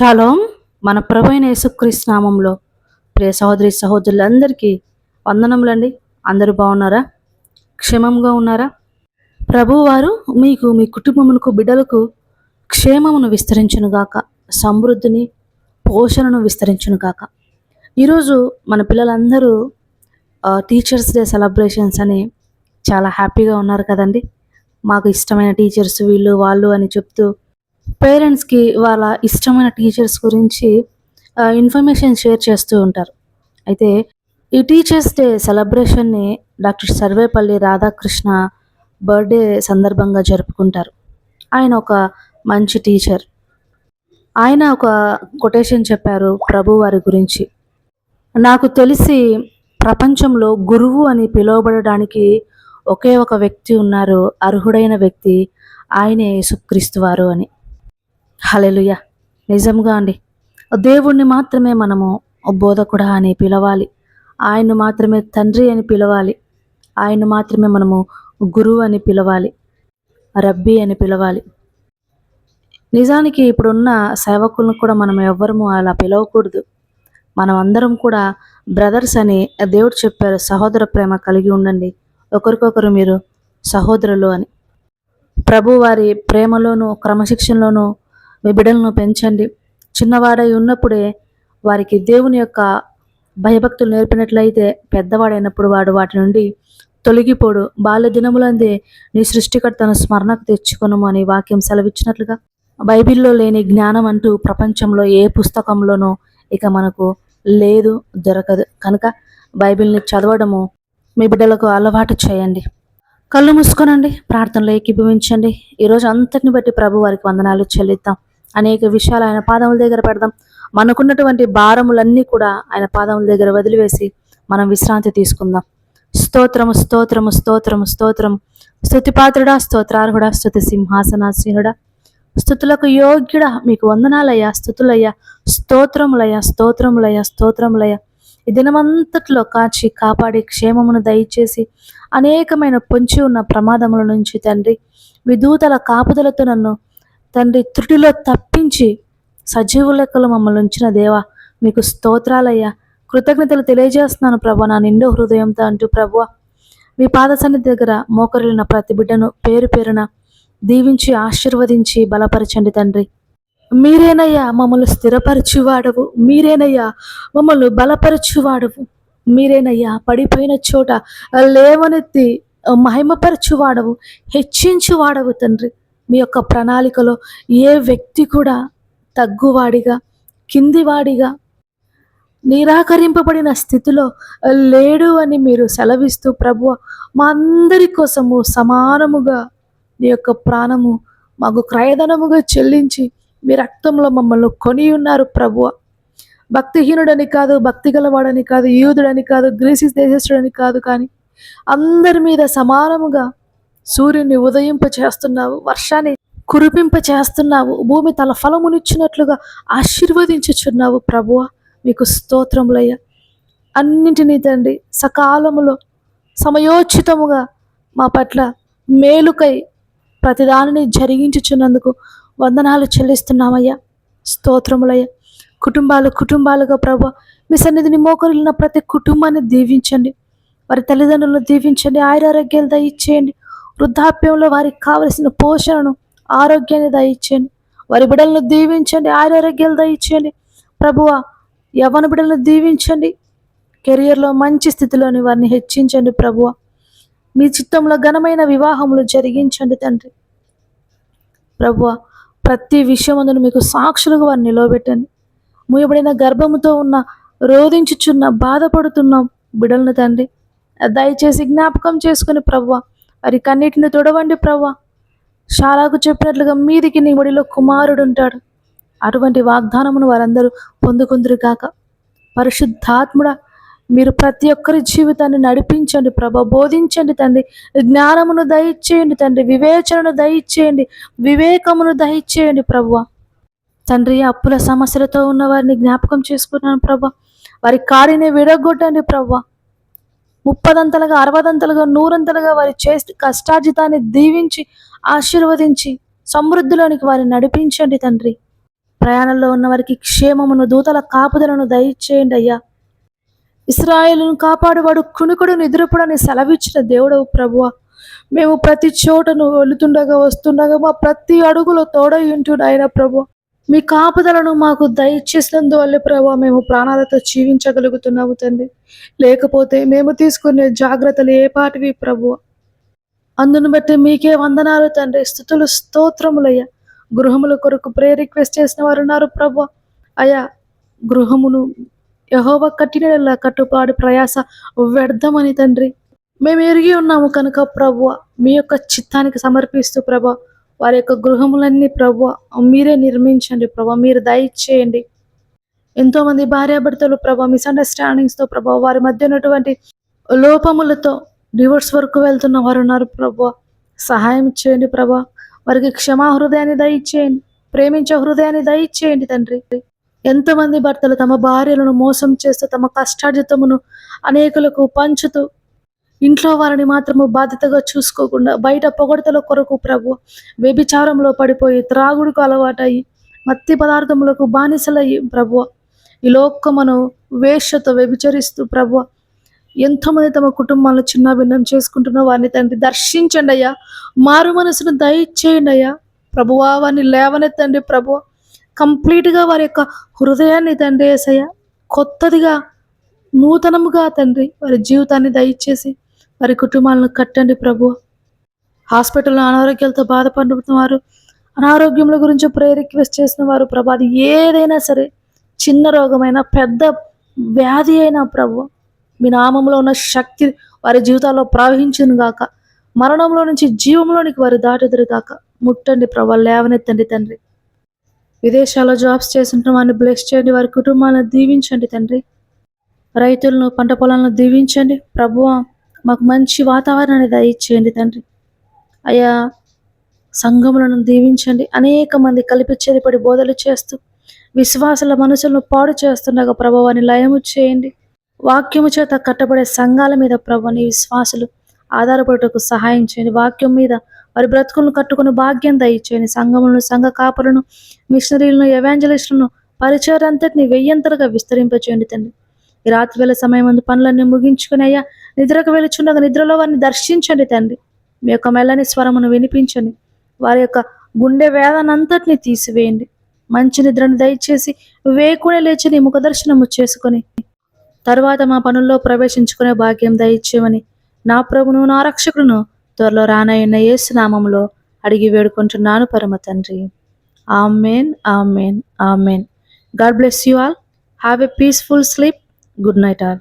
Shalom. మన ప్రభు యేసుక్రీస్తు నామంలో. ప్రియ సహోదరి సహోదరులందరికీ వందనములండి. అందరూ బాగున్నారా? క్షేమంగా ఉన్నారా? ప్రభువారు మీకు మీ కుటుంబమునకు బిడ్డలకు క్షేమమును విస్తరించునుగాక సమృద్ధిని పోషణను విస్తరించునుగాక ఈరోజు మన పిల్లలందరూ టీచర్స్ డే సెలబ్రేషన్స్ అని చాలా హ్యాపీగా ఉన్నారు కదండి. మాకు ఇష్టమైన టీచర్స్ వీళ్ళు వాళ్ళు అని చెప్తూ పేరెంట్స్కి వాళ్ళ ఇష్టమైన టీచర్స్ గురించి ఇన్ఫర్మేషన్ షేర్ చేస్తూ ఉంటారు. అయితే ఈ టీచర్స్ డే సెలబ్రేషన్ని డాక్టర్ సర్వేపల్లి రాధాకృష్ణ బర్త్డే సందర్భంగా జరుపుకుంటారు. ఆయన ఒక మంచి టీచర్. ఆయన ఒక కొటేషన్ చెప్పారు ప్రభు వారి గురించి. నాకు తెలిసి ప్రపంచంలో గురువు అని పిలువబడడానికి ఒకే ఒక వ్యక్తి ఉన్నారు అర్హుడైన వ్యక్తి ఆయనే సుక్రీస్తు వారు అని. హలెలుయ నిజంగా అండి. దేవుణ్ణి మాత్రమే మనము బోధకుడా అని పిలవాలి. ఆయన్ను మాత్రమే తండ్రి అని పిలవాలి. ఆయన్ను మాత్రమే మనము గురువు అని పిలవాలి. రబ్బీ అని పిలవాలి. నిజానికి ఇప్పుడున్న సేవకులను కూడా మనం ఎవ్వరము అలా పిలవకూడదు. మనం అందరం కూడా బ్రదర్స్ అని దేవుడు చెప్పారు సహోదర ప్రేమ కలిగి ఉండండి. ఒకరికొకరు మీరు సహోదరులు అని. ప్రభు వారి ప్రేమలోను క్రమశిక్షణలోనూ మీ బిడ్డలను పెంచండి. చిన్నవాడై ఉన్నప్పుడే వారికి దేవుని యొక్క భయభక్తులు నేర్పినట్లయితే పెద్దవాడైనప్పుడు వాడు వాటి నుండి తొలగిపోడు. బాల్య దినములందే నీ సృష్టికర్తను స్మరణకు తెచ్చుకొను అని వాక్యం సెలవిచ్చినట్లుగా బైబిల్లో లేని జ్ఞానం అంటూ ప్రపంచంలో ఏ పుస్తకంలోనూ ఇక మనకు లేదు దొరకదు. కనుక బైబిల్ని చదవడము మీ బిడ్డలకు అలవాటు చేయండి. కళ్ళు మూసుకోనండి ప్రార్థనలో ఏకీభవించండి. ఈరోజు అంతటిని బట్టి ప్రభు వారికి వందనాలు చెల్లిద్దాం. అనేక విషయాలు ఆయన పాదముల దగ్గర పెడదాం. మనకున్నటువంటి భారములన్నీ కూడా ఆయన పాదముల దగ్గర వదిలివేసి మనం విశ్రాంతి తీసుకుందాం. స్తోత్రము స్తోత్రము స్తోత్రము స్తోత్రం స్థుతిపాత్రుడా స్తోత్రార్హుడా స్తుతి సింహాసనాసీనుడా. స్థుతులకు యోగ్యుడా మీకు వందనాలయ్యా స్థుతులయ్యా స్తోత్రములయ్యా స్తోత్రములయ్యా స్తోత్రములయ్యా. ఈ దినమంతట్లో కాచి కాపాడి క్షేమమును దయచేసి అనేకమైన పొంచి ఉన్న ప్రమాదముల నుంచి తండ్రి విదూతల కాపుదలతో నన్ను తండ్రి త్రుటిలో తప్పించి సజీవు లెక్కలు మమ్మల్ని ఉంచిన దేవా మీకు స్తోత్రాలయ్యా. కృతజ్ఞతలు తెలియజేస్తున్నాను ప్రభా నా నిండో హృదయంతో అంటూ ప్రభు. మీ పాద సన్నిధి దగ్గర మోకరిలిన ప్రతి బిడ్డను పేరు పేరున దీవించి ఆశీర్వదించి బలపరచండి తండ్రి. మీరేనయ్యా మమ్మల్ని స్థిరపరచువాడవు. మీరేనయ్యా మమ్మల్ని బలపరచువాడవు. మీరేనయ్యా పడిపోయిన చోట లేవనెత్తి మహిమపరచువాడవు. హెచ్చించువాడవు తండ్రి. మీ యొక్క ప్రణాళికలో ఏ వ్యక్తి కూడా తగ్గువాడిగా కిందివాడిగా నిరాకరింపబడిన స్థితిలో లేడు అని మీరు సెలవిస్తూ ప్రభు మా అందరి కోసము సమానముగా నీ యొక్క ప్రాణము మాకు క్రయధనముగా చెల్లించి మీ రక్తంలో మమ్మల్ని కొని ఉన్నారు ప్రభువ భక్తిహీనుడని కాదు భక్తి గలవాడని కాదు యూదుడని కాదు గ్రీసి దేశస్తుడని కాదు కానీ అందరి మీద సమానముగా సూర్యుని ఉదయింప చేస్తున్నావు వర్షాన్ని కురిపింప చేస్తున్నావు భూమి తల ఫలమునిచ్చినట్లుగా ఆశీర్వదించుచున్నావు ప్రభువ. మీకు స్తోత్రములయ్య. అన్నింటినీ తండ్రి సకాలములో సమయోచితముగా మా పట్ల మేలుకై ప్రతిదానిని జరిగించుచున్నందుకు వందనాలు చెల్లిస్తున్నామయ్యా. స్తోత్రములయ్యా. కుటుంబాలు కుటుంబాలుగా ప్రభు మీ సన్నిధిని మోకరిల్లిన ప్రతి కుటుంబాన్ని దీవించండి. వారి తల్లిదండ్రులను దీవించండి. ఆయురారోగ్యాలు దయచేయండి. వృద్ధాప్యంలో వారికి కావలసిన పోషణను ఆరోగ్యాన్ని దయచేయండి. వారి బిడ్డలను దీవించండి ఆరోగ్యాలు దయచేయండి. ప్రభువ యవన బిడ్డలను దీవించండి. కెరియర్లో మంచి స్థితిలోని వారిని హెచ్చించండి ప్రభువ. మీ చిత్తంలో ఘనమైన వివాహములు జరిగించండి తండ్రి. ప్రభువ ప్రతి విషయమందును మీకు సాక్షులుగా వారిని నిలవబెట్టండి. మూయబడిన గర్భముతో ఉన్న రోధించుచున్న బాధపడుతున్న బిడలను తండ్రి దయచేసి జ్ఞాపకం చేసుకుని ప్రభువ వారి కన్నిటిని తొడవండి ప్రవ్వా. శాలాకు చెప్పినట్లుగా మీదికి నీ ఒడిలో కుమారుడు ఉంటాడు అటువంటి వాగ్దానమును వారందరూ పొందుకుందరు కాక పరిశుద్ధాత్ముడ మీరు ప్రతి ఒక్కరి జీవితాన్ని నడిపించండి ప్రభ. బోధించండి తండ్రి. జ్ఞానమును దయచేయండి తండ్రి. వివేచనను దయచేయండి. వివేకమును దయచేయండి ప్రభు తండ్రి అప్పుల సమస్యలతో ఉన్న వారిని జ్ఞాపకం చేసుకున్నాను ప్రభ వారి కాడిని విడగొట్టండి ప్రభా ముప్పదంతలుగా అరవదంతలుగా నూరంతలుగా వారి చేసి కష్టార్జితాన్ని దీవించి ఆశీర్వదించి సమృద్ధిలోనికి వారిని నడిపించండి తండ్రి. ప్రయాణంలో ఉన్న వారికి క్షేమమును దూతల కాపుదలను దయచేయండి అయ్యా. ఇస్రాయేల్ను కాపాడువాడు కుణుకుడు నిద్రపుడని సెలవిచ్చిన దేవుడవు ప్రభువ. మేము ప్రతి చోటను వెళుతుండగా వస్తుండగా మా ప్రతి అడుగులో తోడై ఉంటుడు ఆయన ప్రభు మీ కాపుదలను మాకు దయచేసినందువల్లే ప్రభా మేము ప్రాణాలతో జీవించగలుగుతున్నాము తండ్రి. లేకపోతే మేము తీసుకునే జాగ్రత్తలు ఏ పాటివి ప్రభు? అందును బట్టి మీకే వందనాలు తండ్రి. స్థుతులు స్తోత్రములయ్యా. గృహముల కొరకు ప్రే రిక్వెస్ట్ చేసిన వారు ఉన్నారు ప్రభు. అయా గృహమును యహోవ కట్టిన కట్టుపాడు ప్రయాస వ్యర్థమని తండ్రి. మేము ఎరిగి ఉన్నాము కనుక ప్రభు మీ యొక్క చిత్తానికి సమర్పిస్తూ ప్రభా వారి యొక్క గృహములన్నీ ప్రభు మీరే నిర్మించండి ప్రభు మీరు దయచేయండి. ఎంతో మంది భార్యాభర్తలు ప్రభా మిస్అండర్స్టాండింగ్స్తో ప్రభా వారి మధ్య ఉన్నటువంటి లోపములతో డివోర్స్ వరకు వెళ్తున్న వారు ఉన్నారు ప్రభా. సహాయం చేయండి ప్రభా. వారికి క్షమా హృదయాన్ని దయచేయండి. ప్రేమించే హృదయాన్ని దయచేయండి తండ్రి. ఎంతమంది భర్తలు తమ భార్యలను మోసం చేస్తూ తమ కష్టార్జితమును అనేకులకు పంచుతూ ఇంట్లో వారిని మాత్రము బాధ్యతగా చూసుకోకుండా బయట పొగడతల కొరకు ప్రభు వ్యభిచారంలో పడిపోయి త్రాగుడుకు అలవాటయ్యి మత్తి పదార్థములకు బానిసలయ్యి ప్రభు. ఈ లోకమును వేషతో వ్యభిచరిస్తూ ప్రభు ఎంతోమంది తమ కుటుంబాలను చిన్న భిన్నం చేసుకుంటున్న వారిని తండ్రి దర్శించండి అయ్యా. మారు మనసును దయచేయండి అయ్యా. ప్రభువా వారిని లేవనెత్తండి ప్రభు. కంప్లీట్గా వారి యొక్క హృదయాన్ని తండ్రి వేసయ్యా కొత్తదిగా నూతనముగా తండ్రి వారి జీవితాన్ని దయచేసి వారి కుటుంబాలను కట్టండి ప్రభు. హాస్పిటల్లో అనారోగ్యాలతో బాధపడుతున్న వారు అనారోగ్యముల గురించి ప్రేయర్ రిక్వెస్ట్ చేసిన వారు ప్రభు అది ఏదైనా సరే చిన్న రోగమైనా పెద్ద వ్యాధి అయినా ప్రభు మీ నామంలో ఉన్న శక్తి వారి జీవితాల్లో ప్రవహించును గాక. మరణంలో నుంచి జీవంలోనికి వారు దాటుదురు గాక. ముట్టండి ప్రభు లేవనెత్తండి తండ్రి. విదేశాల్లో జాబ్స్ చేస్తుంటే వారిని బ్లెస్ చేయండి వారి కుటుంబాలను దీవించండి తండ్రి. రైతులను పంట పొలాలను దీవించండి. ప్రభువ మాకు మంచి వాతావరణాన్ని దయచేయండి తండ్రి. అయ్యా సంఘములను దీవించండి. అనేక మంది కలిపి చెరిపడి బోధలు చేస్తూ విశ్వాసుల మనసులను పాడు చేస్తుండగా ప్రభావాన్ని లయము చేయండి. వాక్యము చేత కట్టబడే సంఘాల మీద ప్రభుని విశ్వాసులు ఆధారపడుటకు సహాయం చేయండి. వాక్యం మీద వారి బ్రతుకులను కట్టుకుని భాగ్యం దయచేయండి. సంఘములను సంఘ కాపరులను మిషనరీలను ఎవాంజలిస్టులను పరిచయం అంతటిని వెయ్యంతలుగా విస్తరింపచేయండి తండ్రి. రాత్రి వేళ సమయం ముందు పనులన్నీ ముగించుకుని అయ్యా నిద్రకు వెలుచుండగా నిద్రలో వారిని దర్శించండి తండ్రి. మీ యొక్క మెల్లని స్వరమును వినిపించండి. వారి యొక్క గుండె వేదనంతటిని తీసివేయండి. మంచి నిద్రను దయచేసి వేకునే లేచి నీ ముఖదర్శనము చేసుకొని తరువాత మా పనుల్లో ప్రవేశించుకునే భాగ్యం దయచేయమని నా ప్రభును నా రక్షకుడును త్వరలో రానయ్యున్న యేసునామంలో అడిగి వేడుకుంటున్నాను పరమ తండ్రి. Amen amen amen. God bless you all. Have a peaceful sleep. Good night all